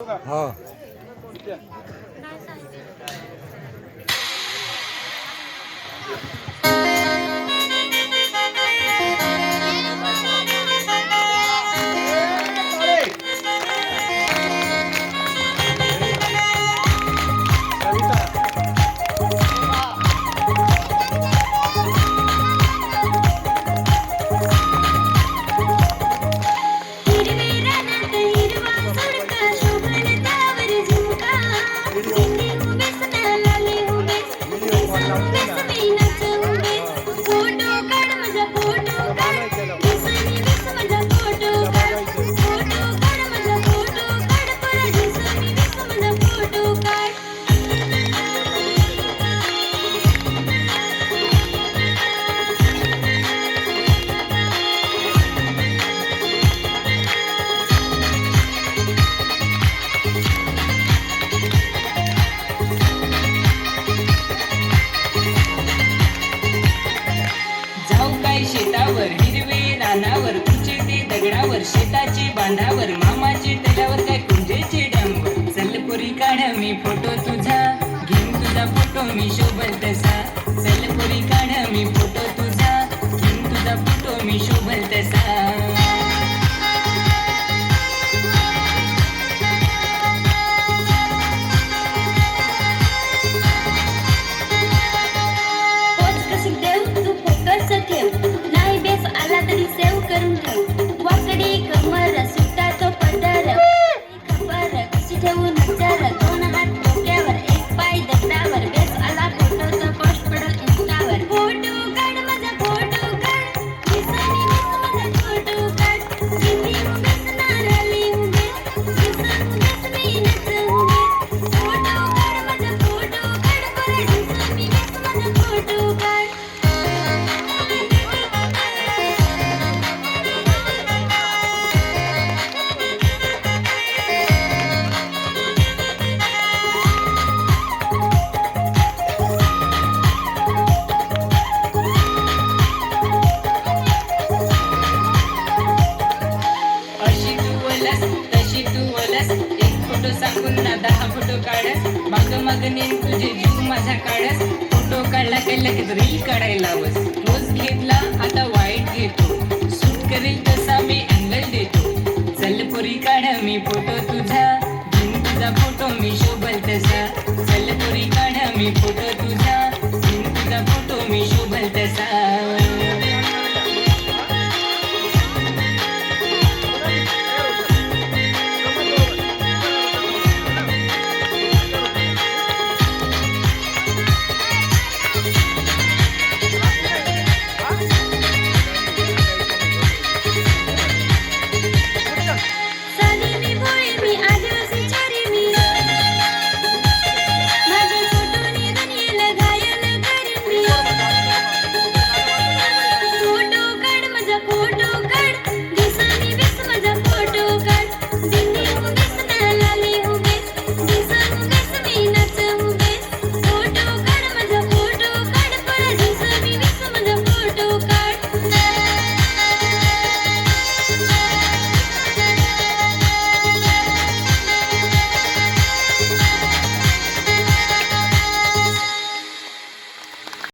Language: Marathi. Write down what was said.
हा. शेताची बांधावर मामाची त्याच्यावर काय कुंजेची डॅमवर चल पुरी काढ मी फोटो तुझा घेऊन तुझा फोटो मी शोभल तसा. मग मग नेन तुझे जीव माझा काढस. फोटो काढला की लगेच रील काढायला हवस रोज घेतला आता वाईट घेतो. सूट करेल तसा मी अँगल देतो. चल पुरी काढ मी फोटो तुझा. तुझा फोटो मी शोभल तसा. चल पुरी काढ मी फोटो